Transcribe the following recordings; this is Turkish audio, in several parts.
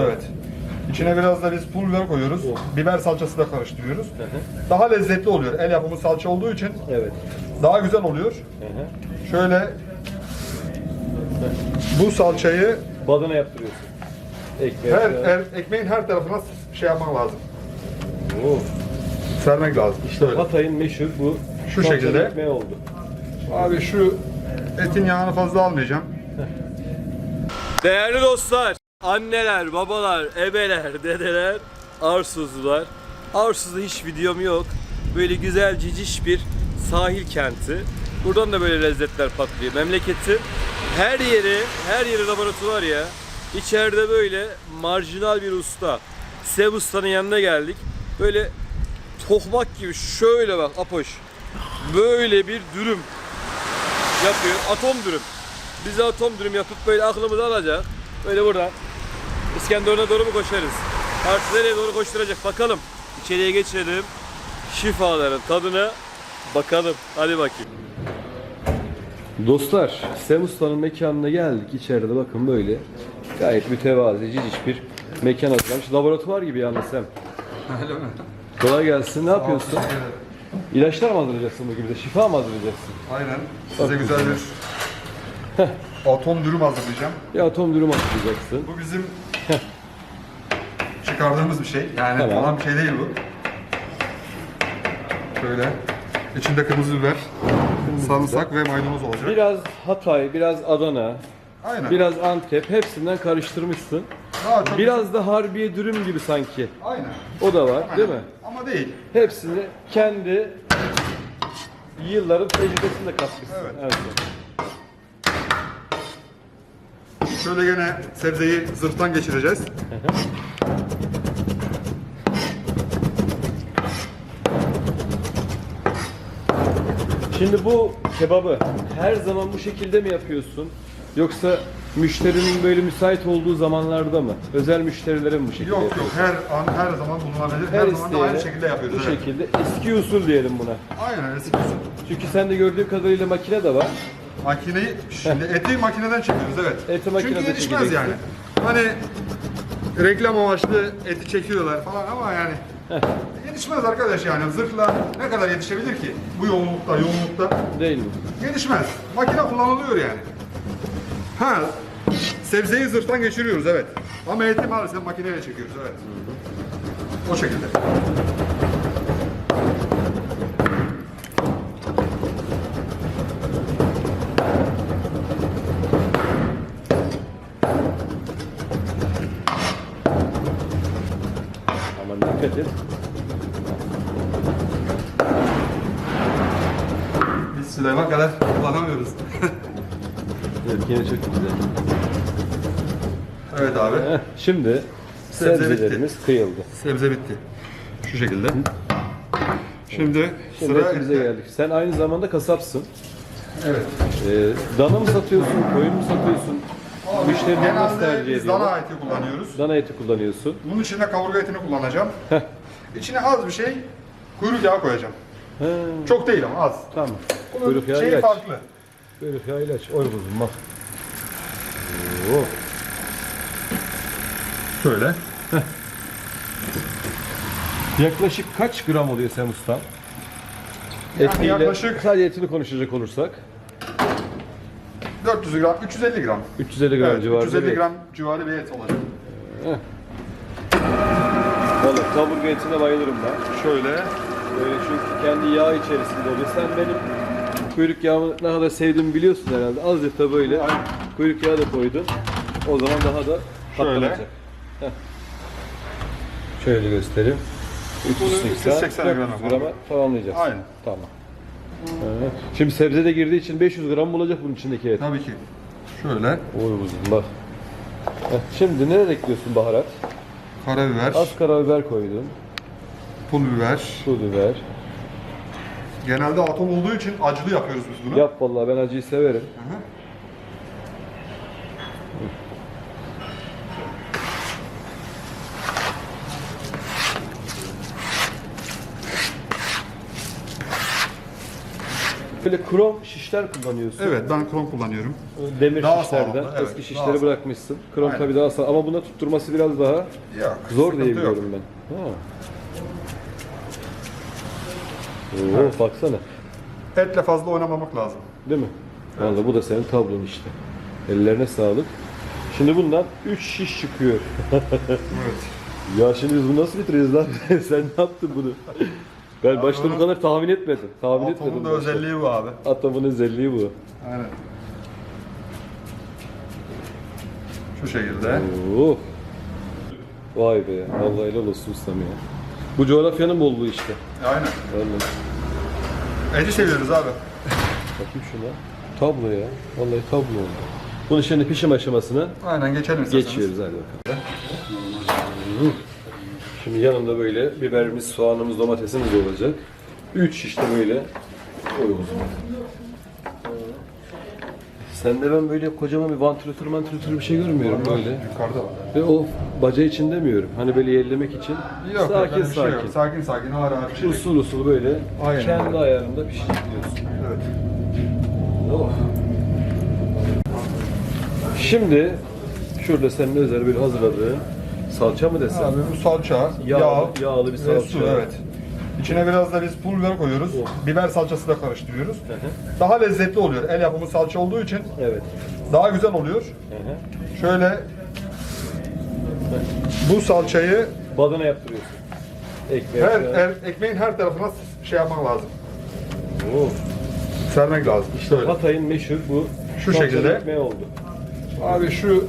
Evet. İçine biraz da biz pul biber koyuyoruz. Biber salçası da karıştırıyoruz. Daha lezzetli oluyor. El yapımı salça olduğu için Evet. daha güzel oluyor. Şöyle bu salçayı Badana yaptırıyorsun. Ekmek. her, her ekmeğin her tarafına şey yapmak lazım. Oo. Sermek lazım. İşte Böyle. Hatay'ın meşhur bu Şu şekilde. ekmeği oldu. Abi şu etin yağını fazla almayacağım. Değerli dostlar, anneler, babalar, ebeler, dedeler, arsuzlular. Arsuz'da hiç videom yok. Böyle güzel ciciş bir sahil kenti. Buradan da böyle lezzetler patlıyor. Memleketin her yeri, her yeri laboratuvar ya. İçeride böyle marjinal bir usta. Sev Usta'nın yanına geldik. Böyle tohmak gibi şöyle bak Apoş. Böyle bir dürüm yapıyor. Atom dürüm. Bize atom dürüm yapıp böyle aklımızı alacak. Böyle buradan İskenderun'a doğru mu koşarız? Artık nereye doğru koşturacak bakalım. İçeriye geçelim. Şifaların tadına bakalım. Hadi bakayım. Dostlar, Sem Usta'nın mekanına geldik. İçeride bakın böyle gayet mütevazi, ciciş bir mekan hazırlamış. Laboratuvar gibi yalnız Sem. Öyle mi? Kolay gelsin. Ne yapıyorsun? İlaçlar mı hazırlayacaksın bugün bize? Şifa mı hazırlayacaksın? Aynen. Size güzel bir atom dürüm hazırlayacağım. Bir atom dürüm hazırlayacaksın. Bu bizim çıkardığımız bir şey. Yani Tamam. falan bir şey değil bu. Şöyle. İçinde kırmızı biber, sarımsak ve maydanoz olacak. Biraz Hatay, biraz Adana, Aynen. biraz Antep hepsinden karıştırmışsın. Daha çok Biraz da Harbiye dürüm gibi sanki. Aynen. O da var değil mi? Ama değil. Hepsini kendi yılların tecrübesinde katmışsın. Evet. Şöyle gene sebzeyi zırhtan geçireceğiz. Şimdi bu kebabı her zaman bu şekilde mi yapıyorsun? Yoksa müşterinin böyle müsait olduğu zamanlarda mı? Özel müşterilere mi bu şekilde Yok yok yapıyorsun? her an her zaman bulunabilir. Her, Her zaman da aynı isteyene şekilde yapıyoruz. bu evet. şekilde eski usul diyelim buna. Aynen eski usul. Çünkü sende gördüğüm kadarıyla makine de var. Makineyi şimdi eti makineden çekiyoruz evet. Eti makinede Çünkü yetişmez yani. çekeceksin. Hani reklam amaçlı eti çekiyorlar falan ama yani yetişmez arkadaş yani zırhla ne kadar yetişebilir ki bu yoğunlukta yoğunlukta Değil mi? yetişmez. Makine kullanılıyor yani. Ha sebzeyi zırhtan geçiriyoruz evet. Ama eti maalesef makineyle çekiyoruz evet. O şekilde. Şimdi Sebze sebzelerimiz kıyıldı. Sebze bitti. Şu şekilde. Şimdi, Şimdi sıra etimize geldik. Sen aynı zamanda kasapsın. Evet. Ee, dana mı satıyorsun, koyun mu satıyorsun? Müşteriler nasıl Genelde tercih biz dana ediyorlar? eti kullanıyoruz. Dana eti kullanıyorsun. Bunun içine kaburga etini kullanacağım. Heh. İçine az bir şey kuyruk yağı koyacağım. He, Çok değil ama az. tamam. Bunun Kuyruk yağı şeyi ilaç. farklı. Kuyruk yağı ilaç. Oy kuzum bak. Oo. Şöyle. Yaklaşık kaç gram oluyor sen usta? Yani Etiyle, yaklaşık- sadece etini konuşacak olursak 400 gram, 350 gram. 350 gram Evet, civarında 350 bir gram civarı bir et olacak. Vallahi kaburga etine bayılırım ben. Şöyle. Böyle çünkü kendi yağ içerisinde oluyor. Sen benim kuyruk yağımı ne kadar sevdiğimi biliyorsun herhalde. Azıcık da böyle kuyruk yağı da koydun. O zaman daha da patlanacak. Heh. Şöyle göstereyim. 380, 380 gram 400 yapalım. grama tamamlayacağız. Aynen. Tamam. Evet. Şimdi sebze de girdiği için 500 gram bulacak bunun içindeki et. Tabii ki. Şöyle. Oy uzun bak. Heh, Şimdi nereye ekliyorsun baharat? Karabiber, Az karabiber koydun. pul biber. Pul biber. Genelde atom olduğu için acılı yapıyoruz biz bunu. Yap vallahi ben acıyı severim. Hı hı. Böyle krom şişler kullanıyorsun. Evet ben krom kullanıyorum. Demir Daha şişlerden. sağlamlı, evet, Eski daha şişleri sağlamlı. bırakmışsın. Krom Aynen. tabii daha sağlam. Ama buna tutturması biraz daha Yok. zor sıkıntı diye yok. biliyorum ben. Ha. Oo, baksana. Etle fazla oynamamak lazım. Değil mi? Vallahi bu da senin tablon işte. Ellerine sağlık. Şimdi bundan 3 şiş çıkıyor. Evet. Ya şimdi biz bunu nasıl bitireceğiz lan? Sen ne yaptın bunu? Ben başta bu kadar tahmin etmedim. Tahmin etmedim. Atomun da başta. özelliği bu abi. Atomun özelliği bu. Aynen. Şu şekilde. Oh. Vay be. Vallahi helal olsun ustam ya. Bu coğrafyanın bolluğu işte. Aynen. Vallahi. Eti seviyoruz abi. Bakayım şuna. Tablo ya. Vallahi tablo oldu. Bunu şimdi pişim aşamasına Aynen geçelim isterseniz. geçiyoruz hadi bakalım. Şimdi yanında böyle biberimiz, soğanımız, domatesimiz olacak. 3 şiş de böyle koyuyoruz. Sende ben böyle kocaman bir vantilatör mantilatör bir şey görmüyorum böyle. Yukarıda var. Ve o baca için demiyorum. Hani böyle yerlemek için. Yok, sakin öyle bir şey yok. sakin. Sakin sakin ağır ağır pişecek. Usul usul böyle Aynen. kendi ayarında pişiriyorsun. Evet. Oh. Şimdi şurada senin özel bir hazırladığın salça mı desem? Abi bu salça, Yağlı- yağ, yağlı bir ve salça. su evet. İçine biraz da biz pul biber koyuyoruz. Oh. Biber salçası da karıştırıyoruz. Hı hı. Daha lezzetli oluyor. El yapımı salça olduğu için Evet. daha güzel oluyor. Hı hı. Şöyle bu salçayı Badana yaptırıyorsun. Ekmeğe. her, her ekmeğin her tarafına şey yapmak lazım. Oh. Sermek lazım. İşte öyle. Hatay'ın meşhur bu Şu salçalı şekilde. ekmeği oldu. Abi şu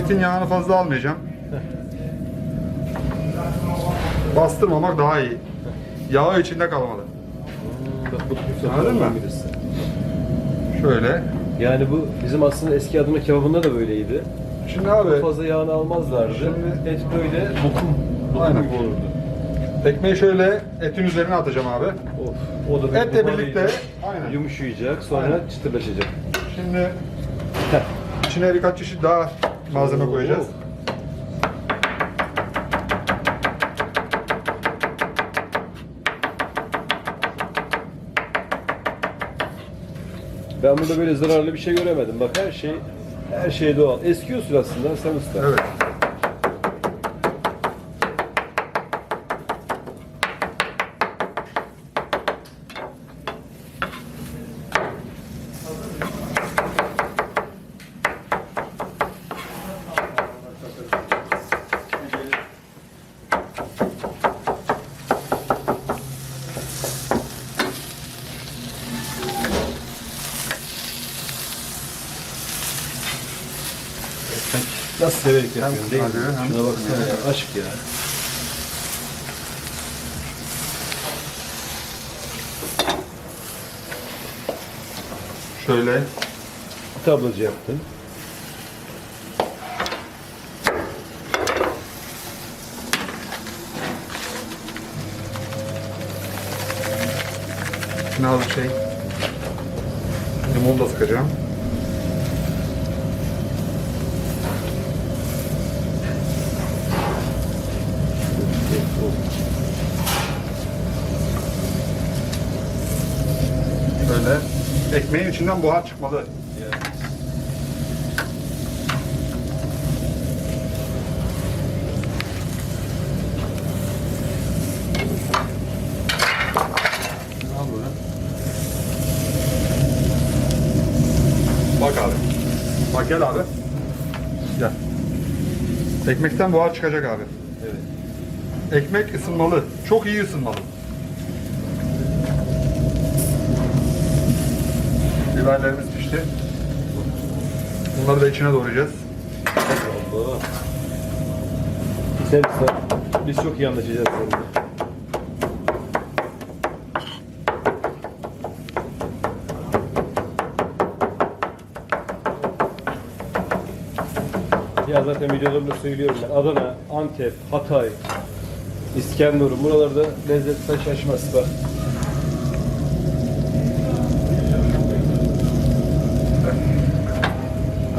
etin yağını fazla almayacağım. Bastırmamak daha iyi. Yağı içinde kalmalı. Anladın mı? Şöyle. Yani bu bizim aslında eski adına kebabında da böyleydi. Şimdi abi Çok fazla yağını almazlardı. Şimdi- Et böyle lokum, lokum Aynen. gibi olurdu. ekmeği şöyle etin üzerine atacağım abi. Of. O da bir Etle birlikte aynen. yumuşayacak, sonra Aynen. çıtırlaşacak. Şimdi içine birkaç çeşit daha malzeme koyacağız. Ben burada böyle zararlı bir şey göremedim. Bak her şey her şey doğal. Eski usul aslında sen usta. Evet. Nasıl severek yapıyorsun değil mi? hem- Şuna baksana ya. Aşk ya. Şöyle Tablacı yaptın. az bir şey limon da sıkacağım. Ekmeğin içinden buhar çıkmalı. Al böyle. Bak abi. Bak gel abi. Gel. Ekmekten buhar çıkacak abi. Evet. Ekmek ısınmalı. Çok iyi ısınmalı. Biberlerimiz pişti. Bunları da içine doğrayacağız. Allah. Sen sen. Biz çok iyi anlaşacağız seninle. Ya zaten videolarımda söylüyorum ben. Adana, Antep, Hatay, İskenderun buralarda lezzet şaşmaz bak.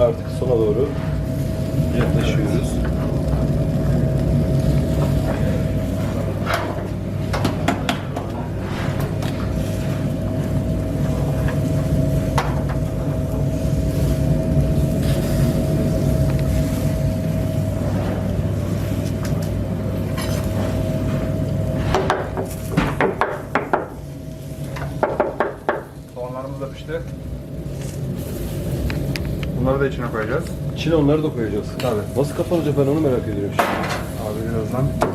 Artık sona doğru yaklaşıyoruz. Pişti. Bunları da içine koyacağız. İçine onları da koyacağız. Tabii. Nasıl kapanacak ben onu merak ediyorum şimdi. Abi birazdan.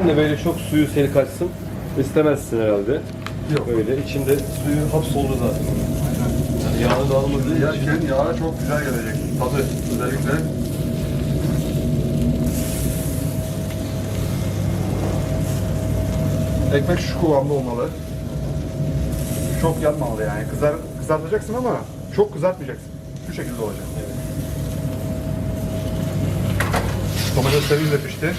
Sen de böyle çok suyu seni kaçsın istemezsin herhalde. Yok. Böyle içinde suyu hapsoldu zaten. Yani yağını da almadığı için. Yerken yağı çok güzel gelecek. Tadı özellikle. Ekmek şu kıvamda olmalı. Çok yanmamalı yani. Kızar, kızartacaksın ama çok kızartmayacaksın. Şu şekilde olacak. Evet. Domateslerimiz de pişti.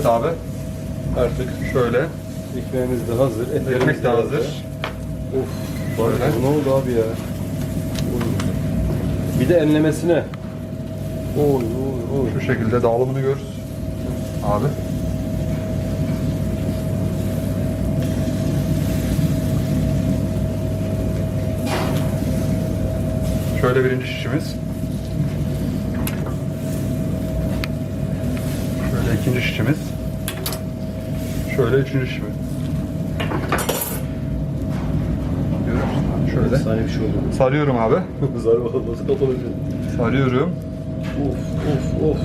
Evet abi. Artık Şöyle. ekmeğimiz de hazır. Ekmek de hazır. Of. Böyle. ne oldu abi ya? Bir de enlemesine. Oy oy oy. Şu şekilde dağılımını gör. Abi. Şöyle birinci şişimiz. Şöyle ikinci şişimiz. Şöyle üçüncü musun? Şöyle. Saniye bir şey oldu. Sarıyorum abi. Zar bakalım nasıl kapanacak. Sarıyorum. Of of of.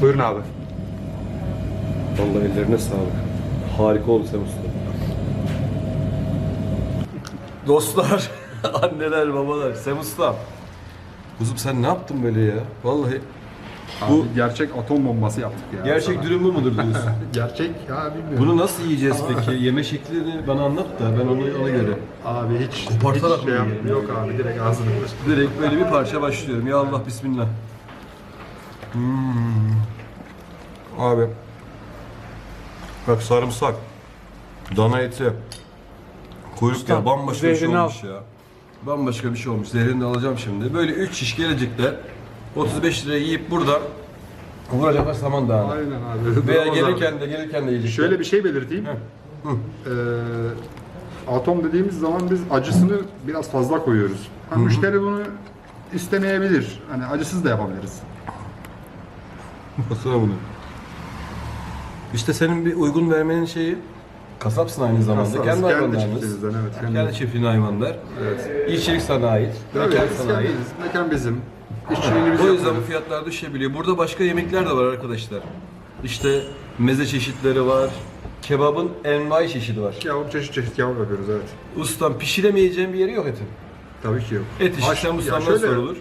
Buyurun abi. Vallahi ellerine sağlık. Harika oldu sen usta. Dostlar, anneler, babalar, Sem Usta. Kuzum sen ne yaptın böyle ya? Vallahi Bu Bu- gerçek atom bombası yaptık ya. gerçek sana. dürüm bu mudur diyorsun? Gerçek ya bilmiyorum. Bunu nasıl yiyeceğiz peki? Yeme şeklini bana anlat da ben onu ona göre. Abi hiç Kopartarak hiç mı yap- yiyelim? Yok abi direkt ağzına alır. Direkt böyle bir parça başlıyorum. Ya Allah bismillah. Hmm. Abi. Bak sarımsak. Dana eti. Kuyruk yağı bambaşka bir şey zehrini al. olmuş ya. Bambaşka bir şey olmuş. Zehrini de alacağım şimdi. Böyle 3 şiş gelecekler. 35 liraya yiyip buradan vuracaklar saman dağına. Aynen abi. Veya Bravo gelirken de gelirken de yiyecekler. Şöyle bir şey belirteyim. Ee, atom dediğimiz zaman biz acısını biraz fazla koyuyoruz. Ha, müşteri bunu istemeyebilir. Hani acısız da yapabiliriz. Baksana bunu. İşte senin bir uygun vermenin şeyi kasapsın aynı zamanda. Kasabız, kendi kendi hayvanlarınız. çiftliğimizden, evet, Kendi, kendi- çiftliğin hayvanlar. Evet. İşçilik sana ait. Mekan biz sana ait. Mekan bizim. İşçiliğini biz O yüzden bu fiyatlar düşebiliyor. Burada başka yemekler de var arkadaşlar. İşte meze çeşitleri var. Kebabın envai çeşidi var. Kebap çeşit çeşit kebap yapıyoruz evet. Ustam pişiremeyeceğin bir yeri yok etin. Tabii ki yok. Et işi ya ustamdan sorulur.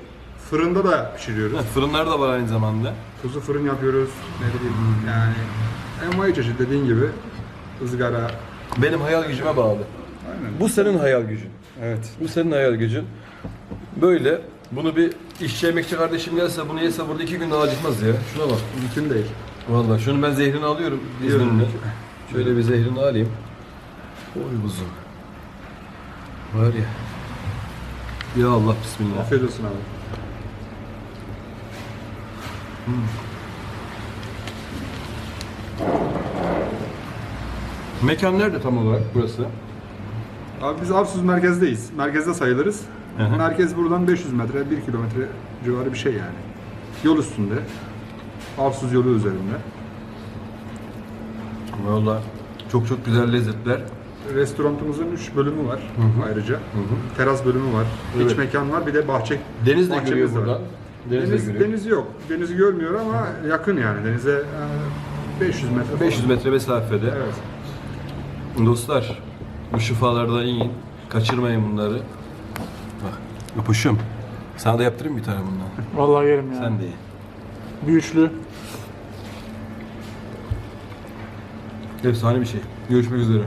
Fırında da pişiriyoruz. Heh, Fırınlar da var aynı zamanda. Kuzu fırın yapıyoruz. Ne bileyim yani envai çeşit dediğin gibi ızgara. Benim hayal gücüme bağlı. Aynen. Bu senin hayal gücün. Evet. Bu senin hayal gücün. Böyle bunu bir işçi emekçi kardeşim gelse bunu yese burada iki günde acıkmaz ya. Şuna bak. Mümkün değil. Vallahi şunu ben zehrini alıyorum izninle. Şöyle bir zehrini alayım. Oy kuzum. Var ya. Ya Allah bismillah. Afiyet olsun abi. Mekan nerede tam olarak burası? Abi biz Arsuz merkezdeyiz. Merkezde sayılırız. Hı hı. Merkez buradan 500 metre, 1 kilometre civarı bir şey yani. Yol üstünde. Arsuz yolu üzerinde. Vallahi çok çok güzel lezzetler. Restoranımızın 3 bölümü var ayrıca. hı. Teras bölümü var. Evet. İç mekan var. Bir de bahçe. Deniz de bahçemiz görüyor var. buradan. Deniz, Deniz, de görüyor. deniz yok. Denizi görmüyor ama yakın yani. Denize e, 500 metre falan. 500 metre mesafede. Evet. Dostlar, bu şifalardan yiyin. Kaçırmayın bunları. Bak, yapışım. Sana da yaptırayım bir tane bundan. Vallahi yerim ya. Sen de ye. Bir. Efsane bir şey. Görüşmek üzere.